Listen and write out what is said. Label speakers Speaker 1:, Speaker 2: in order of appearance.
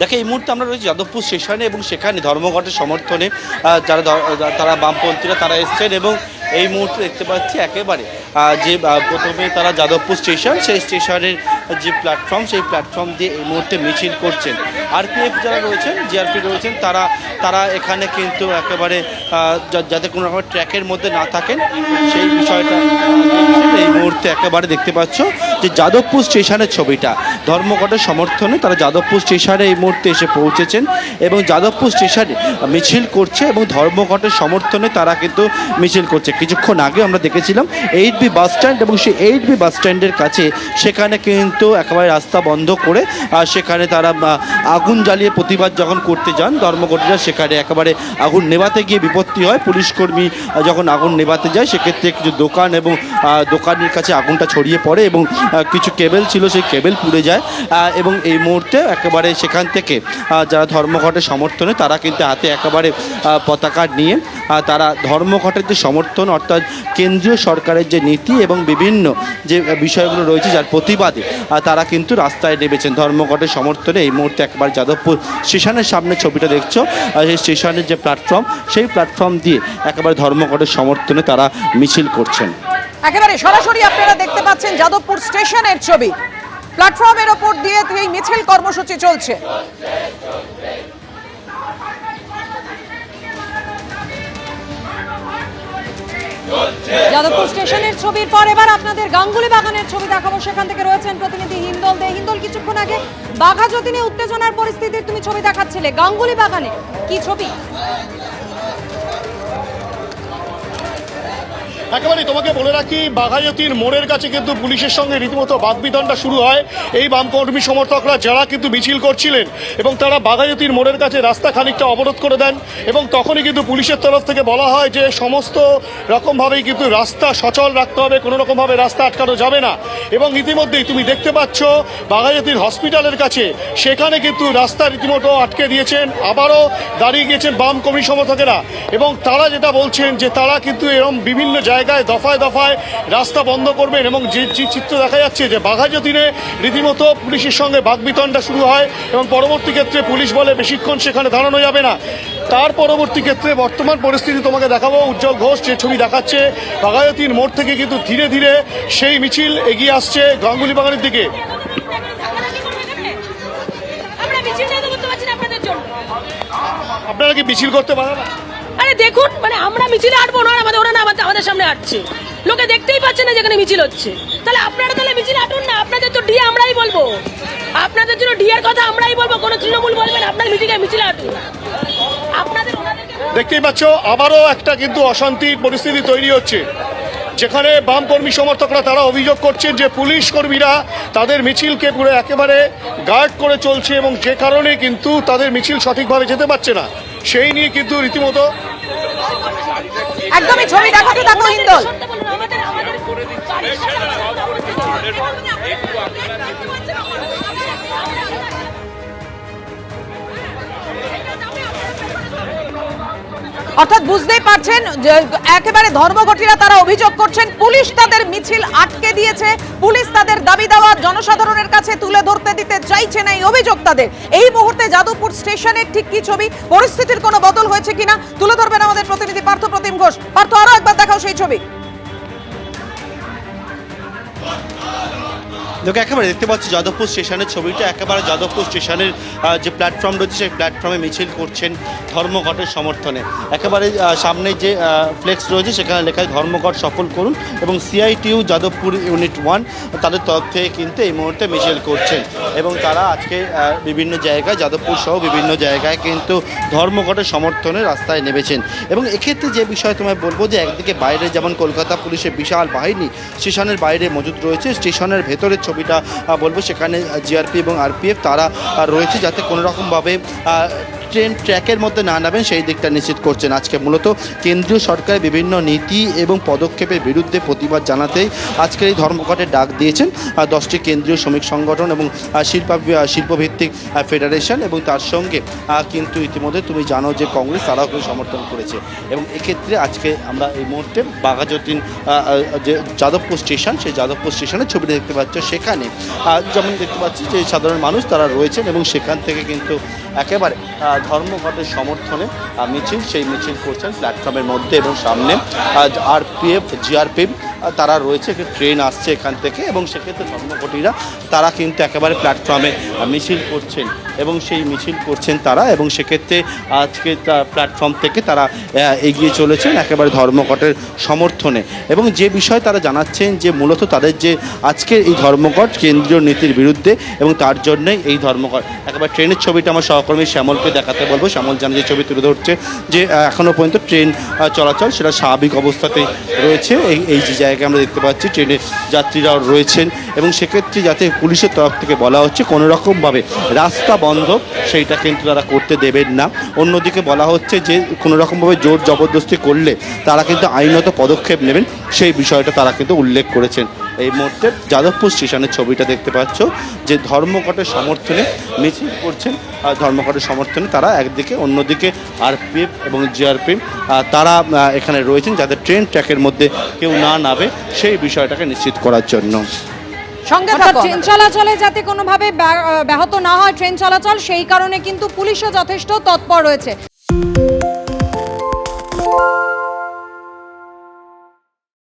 Speaker 1: দেখো এই মুহূর্তে আমরা রয়েছি যাদবপুর স্টেশনে এবং সেখানে ধর্মঘটের সমর্থনে যারা তারা বামপন্থীরা, তারা এসছেন এবং এই মুহূর্তে দেখতে পাচ্ছি একেবারে যে প্রথমে তারা যাদবপুর স্টেশন, সেই স্টেশনের যে প্ল্যাটফর্ম, সেই প্ল্যাটফর্ম দিয়ে এই মুহূর্তে মিছিল করছেন। আরপিএফ যারা রয়েছেন, জিআরপি রয়েছেন, তারা তারা এখানে কিন্তু একেবারে যাতে কোনো রকম ট্র্যাকের মধ্যে না থাকেন, সেই বিষয়টা এই মুহূর্তে একেবারে দেখতে পাচ্ছ। যে যাদবপুর স্টেশনের ছবিটা। ধর্মঘটের সমর্থনে তারা যাদবপুর স্টেশনে এই মুহূর্তে এসে পৌঁছেছেন এবং যাদবপুর স্টেশনে মিছিল করছে এবং ধর্মঘটের সমর্থনে তারা কিন্তু মিছিল করছে। কিছুক্ষণ আগে আমরা দেখেছিলাম এইট বি বাস স্ট্যান্ড এবং সেই এইট বি বাস স্ট্যান্ডের কাছে সেখানে কিন্তু একেবারে রাস্তা বন্ধ করে, আর সেখানে তারা আগুন জ্বালিয়ে প্রতিবাদ যখন করতে যান, ধর্মঘটীরা সেখানে একেবারে আগুন নেভাতে গিয়ে বিপত্তি হয়। পুলিশকর্মী যখন আগুন নেভাতে যায়, সেক্ষেত্রে কিছু দোকান এবং দোকানের কাছে আগুনটা ছড়িয়ে পড়ে এবং কিছু কেবেল ছিল, সেই কেবেল পুড়ে যায়। এবং এই মুহূর্তে একেবারে সেখান থেকে যারা ধর্মঘটের সমর্থনে, তারা কিন্তু হাতে একেবারে পতাকা নিয়ে তারা ধর্মঘটের যে সমর্থন, অর্থাৎ কেন্দ্রীয় সরকারের যে নীতি এবং বিভিন্ন যে বিষয়গুলো রয়েছে, যার প্রতিবাদে তারা কিন্তু রাস্তায় নেমেছেন ধর্মঘটের সমর্থনে। এই মুহূর্তে একবার যাদবপুর স্টেশনের সামনে ছবিটা দেখছ সেই স্টেশনের যে প্ল্যাটফর্ম, সেই প্ল্যাটফর্ম দিয়ে একেবারে ধর্মঘটের সমর্থনে তারা মিছিল করছেন।
Speaker 2: একেবারে সরাসরি আপনারা দেখতে পাচ্ছেন যাদবপুর স্টেশনের ছবি। প্ল্যাটফর্মের ওপর দিয়ে এই মিছিল কর্মসূচি চলছে। যাদবপুর স্টেশনের ছবির পর এবার আপনাদের গাঙ্গুলি বাগানের ছবি দেখাবো। সেখান থেকে রয়েছেন প্রতিনিধি হিন্দল দে। হিন্দল, কিছুক্ষণ আগে বাঘা যতীনে উত্তেজনার পরিস্থিতির তুমি ছবি দেখাচ্ছিলে। গাঙ্গুলি বাগানে কি ছবি?
Speaker 3: একেবারে তোমাকে বলে রাখি বাঘাযতীর মোড়ের কাছে কিন্তু পুলিশের সঙ্গে রীতিমতো বাগবিতণ্ডা শুরু হয়। এই বামকর্মী সমর্থকরা যারা কিন্তু মিছিল করছিলেন এবং তারা বাঘাযতীর মোড়ের কাছে রাস্তা খানিকটা অবরোধ করে দেন এবং তখনই কিন্তু পুলিশের তরফ থেকে বলা হয় যে সমস্ত রকমভাবেই কিন্তু রাস্তা সচল রাখতে হবে, কোনো রকমভাবে রাস্তা আটকানো যাবে না। এবং ইতিমধ্যেই তুমি দেখতে পাচ্ছ বাঘাযতীর হসপিটালের কাছে সেখানে কিন্তু রাস্তা রীতিমতো আটকে দিয়েছেন, আবারও দাঁড়িয়ে গিয়েছেন বাম কর্মী সমর্থকেরা। এবং তারা যেটা বলছেন যে তারা কিন্তু এরকম বিভিন্ন জায়গায় দফায় দফায় রাস্তা বন্ধ করবেন এবং যে চিত্র দেখা যাচ্ছে যে বাঘাযতীনে রীতিমতো পুলিশের সঙ্গে বাগবিতণ্ডা শুরু হয় এবং পরবর্তী ক্ষেত্রে পুলিশ বলে বেশিক্ষণ সেখানে দাঁড়ানো যাবে না। তার পরবর্তী ক্ষেত্রে বর্তমান পরিস্থিতি তোমাকে দেখাবো। উজ্জ্বল ঘোষ যে ছবি দেখাচ্ছে বাঘাযতীর মোড় থেকে কিন্তু ধীরে ধীরে সেই মিছিল এগিয়ে আসছে গাঙ্গুলি বাগানের দিকে আপনারা কি মিছিল করতে পারেন?
Speaker 4: আরে দেখুন মানে আমরা মিছিলে আটবো না আমাদের ওরা না আমাদের সামনে আটছে লোকে দেখতেই পাচ্ছে না যেখানে মিছিল হচ্ছে। তাহলে আপনারা তাহলে মিছিল আটুন না, আপনাদের তো ডিএ আমরাই বলব। আপনাদের জন্য ডিএর কথা আমরাই বলব, কোনো তৃণমূল বলবেন আপনার মিটিংয়ে মিছিল আটুন আপনাদের
Speaker 3: দেখতেই পাচ্ছ, আবারও একটা কিন্তু অশান্তির পরিস্থিতি তৈরি হচ্ছে। যেখানে বাম কর্মী সমর্থকরা তারা অভিযোগ করছেন যে পুলিশ কর্মীরা তাদের মিছিলকে পুরো একেবারে গার্ড করে চলছে এবং যে কারণে কিন্তু তাদের মিছিল সঠিকভাবে যেতে পারছে না। সেই নিয়ে কিন্তু রীতিমতো
Speaker 2: একদমই ছবি দেখাতে থাকো হিন্দল
Speaker 4: সত্যি বলুন,
Speaker 2: অর্থাৎ বুঝতেই পারছেন যে একেবারে ধর্মঘটীরা তারা অভিযোগ করছেন, পুলিশ তাদের মিছিল আটকে দিয়েছে, পুলিশ তাদের দাবি দেওয়া জনসাধারণের কাছে তুলে ধরতে দিতে চাইছে না, এই অভিযোগ তাদের। এই মুহূর্তে যাদবপুর স্টেশনের ঠিক কি ছবি? পরিস্থিতির কোনো বদল হয়েছে কিনা? তুলে ধরবেন আমাদের প্রতিনিধি পার্থ প্রতিম ঘোষ। পার্থ, আরও একবার দেখাও সেই ছবি।
Speaker 1: দেখো, একেবারে দেখতে পাচ্ছি যাদবপুর স্টেশনের ছবিটা। একেবারে যাদবপুর স্টেশনের যে প্ল্যাটফর্ম রয়েছে, সেই প্ল্যাটফর্মে মিছিল করছেন ধর্মঘটের সমর্থনে। একেবারে সামনে যে ফ্লেক্স রয়েছে, সেখানে লেখায় ধর্মঘট সফল করুন। এবং সিআইটিউ যাদবপুর ইউনিট ওয়ান তাদের তরফ থেকে কিন্তু এই মুহূর্তে মিছিল করছেন। এবং তারা আজকে বিভিন্ন জায়গায় যাদবপুর সহ বিভিন্ন জায়গায় কিন্তু ধর্মঘটের সমর্থনে রাস্তায় নেমেছেন। এবং এক্ষেত্রে যে বিষয়ে তোমায় বলব যে একদিকে বাইরে যেমন কলকাতা পুলিশের বিশাল বাহিনী স্টেশনের বাইরে মজুদ রয়েছে স্টেশনের ভেতরের ছবিটা বলব সেখানে জিআরপি এবং আরপিএফ তারা রয়েছে যাতে কোনো রকমভাবে আহ, ট্রেন ট্র্যাকের মধ্যে না নামেন, সেই দিকটা নিশ্চিত করছেন আজকে মূলত কেন্দ্রীয় সরকারের বিভিন্ন নীতি এবং পদক্ষেপের বিরুদ্ধে প্রতিবাদ জানাতেই আজকের এই ধর্মঘটের ডাক দিয়েছেন দশটি কেন্দ্রীয় শ্রমিক সংগঠন এবং শিল্প শিল্পভিত্তিক ফেডারেশন এবং তার সঙ্গে কিন্তু ইতিমধ্যে তুমি জানো যে কংগ্রেস তারাও কিন্তু সমর্থন করেছে এবং এক্ষেত্রে আজকে আমরা এই মুহূর্তে বাঘাযতীন যে যাদবপুর স্টেশন, সেই যাদবপুর স্টেশনের ছবিটা দেখতে পাচ্ছ। সেখানে যেমন দেখতে পাচ্ছি যে সাধারণ মানুষ তারা রয়েছেন এবং সেখান থেকে কিন্তু একেবারে ধর্মঘটের সমর্থনে মিছিল, সেই মিছিল করছেন প্ল্যাটফর্মের মধ্যে এবং সামনে আর পি এফ জিআরপিএফ তারা রয়েছে, একটি ট্রেন আসছে এখান থেকে এবং সেক্ষেত্রে ধর্মঘটিরা, তারা কিন্তু একেবারে প্ল্যাটফর্মে মিছিল করছেন। এবং সেই মিছিল করছেন তারা এবং সেক্ষেত্রে আজকে প্ল্যাটফর্ম থেকে তারা এগিয়ে চলেছেন একেবারে ধর্মঘটের সমর্থনে। এবং যে বিষয় তারা জানাচ্ছেন যে মূলত তাদের যে আজকের এই ধর্মঘট কেন্দ্রীয় নীতির বিরুদ্ধে এবং তার জন্যই এই ধর্মঘট। একেবারে ট্রেনের ছবিটা আমার সহকর্মী শ্যামলকে দেখাতে বলব। শ্যামল জানে যে ছবি তুলে ধরছে যে এখনও পর্যন্ত ট্রেন চলাচল সেটা স্বাভাবিক অবস্থাতেই রয়েছে। এই এই যে জায়গায় আমরা দেখতে পাচ্ছি ট্রেনের যাত্রীরাও রয়েছেন। এবং সেক্ষেত্রে যাতে পুলিশের তরফ থেকে বলা হচ্ছে কোনো রকমভাবে রাস্তা বন্ধ, সেইটা কিন্তু তারা করতে দেবেন না। অন্যদিকে বলা হচ্ছে যে কোনো রকমভাবে জোর জবরদস্তি করলে তারা কিন্তু আইনত পদক্ষেপ নেবেন, সেই বিষয়টা তারা কিন্তু উল্লেখ করেছেন। এই মুহূর্তে যাদবপুর স্টেশনের ছবিটা দেখতে পাচ্ছ, যে ধর্মঘটের সমর্থনে মিছিল করছেন, আর ধর্মঘটের সমর্থনে তারা একদিকে, অন্যদিকে আরপিএফ এবং জিআরপিএফ তারা এখানে রয়েছেন যাতে ট্রেন ট্র্যাকের মধ্যে কেউ না নামে, সেই বিষয়টাকে নিশ্চিত করার জন্য।
Speaker 2: সঙ্গে থাকো
Speaker 5: ট্রেন চলাচলে যাতে কোনোভাবে ব্যাহত না হয় ট্রেন চলাচল সেই কারণে কিন্তু পুলিশও যথেষ্ট তৎপর রয়েছে।